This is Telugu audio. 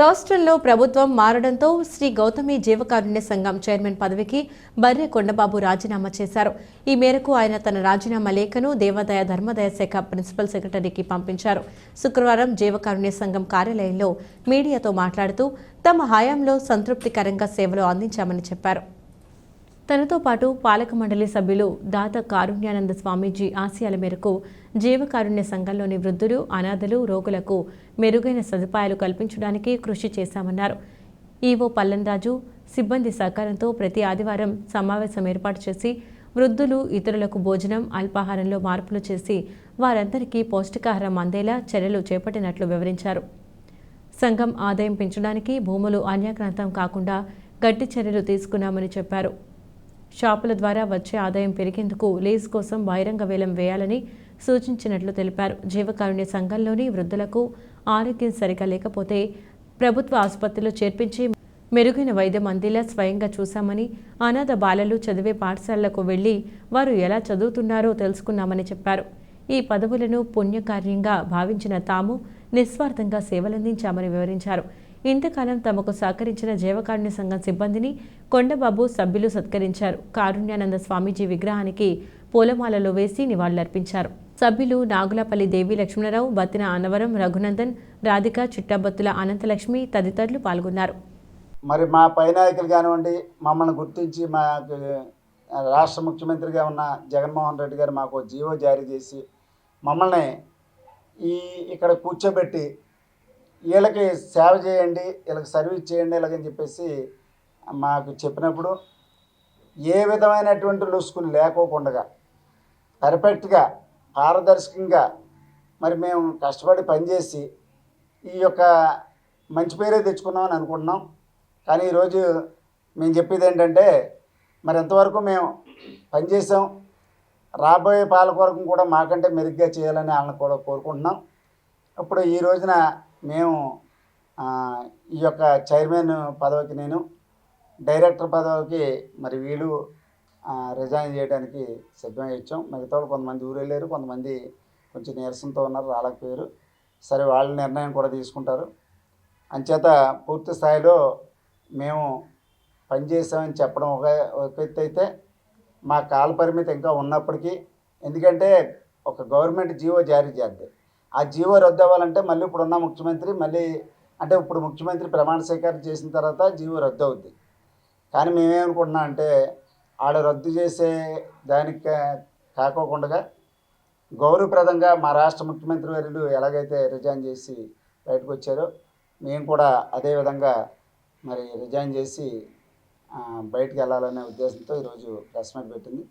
రాష్ట్రంలో ప్రభుత్వం మారడంతో శ్రీ గౌతమి జీవకారుణ్య సంఘం చైర్మన్ పదవికి బర్రె కొండబాబు రాజీనామా చేశారు. ఈ మేరకు ఆయన తన రాజీనామా లేఖను దేవాదాయ ధర్మాదాయ శాఖ ప్రిన్సిపల్ సెక్రటరీకి పంపించారు. శుక్రవారం జీవకారుణ్య సంఘం కార్యాలయంలో మీడియాతో మాట్లాడుతూ తమ హయాంలో సంతృప్తికరంగా సేవలు అందించామని చెప్పారు. తనతో పాటు పాలక మండలి సభ్యులు దాత కారుణ్యానంద స్వామీజీ ఆశయాల మేరకు జీవకారుణ్య సంఘంలోని వృద్ధులు అనాథలు రోగులకు మెరుగైన సదుపాయాలు కల్పించడానికి కృషి చేశామన్నారు. ఈవో పల్లెంరాజు సిబ్బంది సహకారంతో ప్రతి ఆదివారం సమావేశం ఏర్పాటు చేసి వృద్ధులు ఇతరులకు భోజనం అల్పాహారంలో మార్పులు చేసి వారందరికీ పౌష్టికాహారం అందేలా చర్యలు చేపట్టినట్లు వివరించారు. సంఘం ఆదాయం పెంచడానికి భూములు అన్యాక్రాంతం కాకుండా గట్టి చర్యలు తీసుకున్నామని చెప్పారు. షాపుల ద్వారా వచ్చే ఆదాయం పెరిగేందుకు లీజ్ కోసం బహిరంగ వేలం వేయాలని సూచించినట్లు తెలిపారు. జీవకారుణ్య సంఘంలోని వృద్ధులకు ఆరోగ్యం సరిగా లేకపోతే ప్రభుత్వ ఆసుపత్రిలో చేర్పించి మెరుగైన వైద్యం అందేలా స్వయంగా చూశామని అనాథ బాలలు చదివే పాఠశాలలకు వెళ్ళి వారు ఎలా చదువుతున్నారో తెలుసుకున్నామని చెప్పారు. ఈ పదవులను పుణ్యకార్యంగా భావించిన తాము నిస్వార్థంగా సేవలందించామని వివరించారు. ఇంతకాలం తమకు సహకరించిన జీవకారుణ్య సంఘం సిబ్బందిని కొండబాబు సభ్యులు సత్కరించారు. కారుణ్యానంద స్వామీజీ విగ్రహానికి పూలమాలలో వేసి నివాళులర్పించారు. సభ్యులు నాగులపల్లి దేవి లక్ష్మణరావు బతిన అనవరం రఘునందన్ రాధిక చిట్టబత్తుల అనంతలక్ష్మి తదితరులు పాల్గొన్నారు. మరి మా పై నాయకులు కానివ్వండి మమ్మల్ని గుర్తించి మా రాష్ట్ర ముఖ్యమంత్రిగా ఉన్న జగన్మోహన్ రెడ్డి గారు మాకు జీవో జారీ చేసి మమ్మల్ని ఈ ఇక్కడ కూర్చోబెట్టి వీళ్ళకి సేవ చేయండి వీళ్ళకి సర్వీస్ చేయండి ఇలాగని చెప్పేసి మాకు చెప్పినప్పుడు ఏ విధమైనటువంటి లొసుకులు లేకోకుండా పర్ఫెక్ట్గా పారదర్శకంగా మరి మేము కష్టపడి పనిచేసి ఈ యొక్క మంచి పేరే తెచ్చుకున్నామని అనుకుంటున్నాం. కానీ ఈరోజు మేము చెప్పేది ఏంటంటే మరి ఎంతవరకు మేము పనిచేసాం రాబోయే పాలకవర్గం కూడా మాకంటే మెరుగ్గా చేయాలని వాళ్ళని కూడా కోరుకుంటున్నాం. ఇప్పుడు ఈ రోజున మేము ఈ యొక్క చైర్మన్ పదవికి నేను డైరెక్టర్ పదవికి మరి వీళ్ళు రిజైన్ చేయడానికి సిద్ధం ఇచ్చాం మిగతా వాళ్ళు కొంతమంది ఊరు వెళ్ళారు కొంతమంది కొంచెం నీరసంతో ఉన్నారు రాలేకపోయారు. సరే వాళ్ళ నిర్ణయం కూడా తీసుకుంటారు. అంచేత పూర్తి స్థాయిలో మేము పనిచేసామని చెప్పడం ఒక ఒక ఎత్తు అయితే మా కాల పరిమితి ఇంకా ఉన్నప్పటికీ ఎందుకంటే ఒక గవర్నమెంట్ జీవో జారీ చేద్ది. ఆ జీవో రద్దు అవ్వాలంటే మళ్ళీ ఇప్పుడు ఉన్న ముఖ్యమంత్రి మళ్ళీ అంటే ఇప్పుడు ముఖ్యమంత్రి ప్రమాణ స్వీకారం చేసిన తర్వాత జీవో రద్దు అవుద్ది కానీ మేమేమనుకుంటున్నాం అంటే ఆడ రద్దు చేసే దానికి కాకోకుండా గౌరవప్రదంగా మా రాష్ట్ర ముఖ్యమంత్రి వర్యులు ఎలాగైతే రిజైన్ చేసి బయటకు వచ్చారో మేము కూడా అదే విధంగా మరి రిజైన్ చేసి బయటకు వెళ్ళాలనే ఉద్దేశంతో ఈరోజు ప్రెస్ మీట్ పెట్టింది.